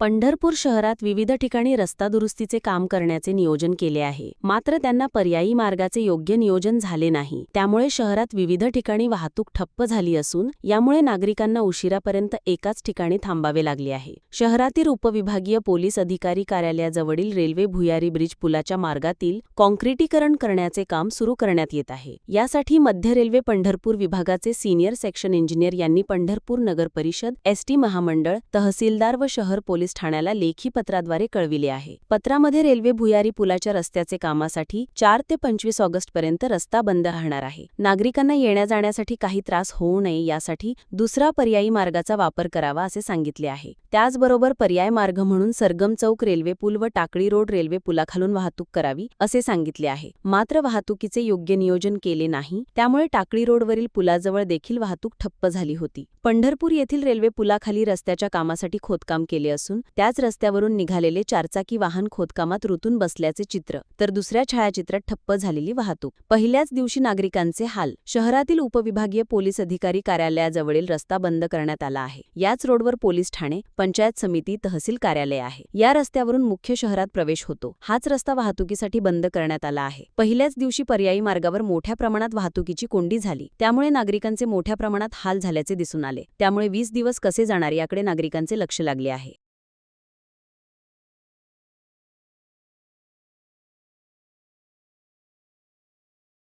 पंढरपूर शहरात विविध ठिकाणी रस्ता दुरुस्तीचे काम करण्याचे नियोजन केले आहे. मात्र त्यांना पर्यायी मार्गाचे योग्य नियोजन झाले नाही. त्यामुळे शहरात विविध ठिकाणी वाहतूक ठप्प झाली असून यामुळे नागरिकांना उशिरापर्यंत एकाच ठिकाणी थांबावे लागले आहे. शहरातील उपविभागीय पोलीस अधिकारी कार्यालयाजवळील रेल्वे भुयारी ब्रिज पुलाच्या मार्गातील कॉन्क्रिटीकरण करण्याचे काम सुरू करण्यात येत आहे. यासाठी मध्य रेल्वे पंढरपूर विभागाचे सिनियर सेक्शन इंजिनियर यांनी पंढरपूर नगर परिषद एसटी महामंडळ तहसीलदार व शहर पोलीस ठाण्याला लेखी पत्राद्वारे कळविले आहे. पत्रामध्ये रेल्वे भुयारी पुलाच्या रस्त्याचे कामासाठी चार ते पंचवीस ऑगस्ट पर्यंत रस्ता बंद राहणार आहे. नागरिकांना येण्या जाण्यासाठी काही त्रास होऊ नये यासाठी दुसरा पर्यायी मार्गाचा वापर करावा असे सांगितले आहे. त्याचबरोबर पर्याय मार्ग म्हणून सरगम चौक रेल्वे पूल व टाकळी रोड रेल्वे पुलाखालून वाहतूक करावी असे सांगितले आहे. मात्र वाहतुकीचे योग्य नियोजन केले नाही त्यामुळे टाकळी रोडवरील पुलाजवळ देखील वाहतूक ठप्प झाली होती. पंढरपूर येथील रेल्वे पुलाखाली रस्त्याच्या कामासाठी खोदकाम केले असून त्याच रस्त्यावरून निघालेले चारचाकी वाहन खोदकामात रुतून बसल्याचे चित्र तर दुसऱ्या छायाचित्रात ठप्प झालेली वाहतूक. पहिल्याच दिवशी नागरिकांचे हाल शहरातील उपविभागीय पोलीस अधिकारी कार्यालयाजवळील रस्ता बंद करण्यात आला आहे. याच रोडवर पोलीस ठाणे पंचायत समिती तहसील कार्यालय आहे. या रस्त्यावरून मुख्य शहरात प्रवेश होतो. हाच रस्ता वाहतुकीसाठी बंद करण्यात आला आहे. पहिल्याच दिवशी पर्यायी मार्गावर मोठ्या प्रमाणात वाहतुकीची कोंडी झाली. त्यामुळे नागरिकांचे मोठ्या प्रमाणात हाल झाल्याचे दिसून आले. त्यामुळे वीस दिवस कसे जाणार याकडे नागरिकांचे लक्ष लागले आहे.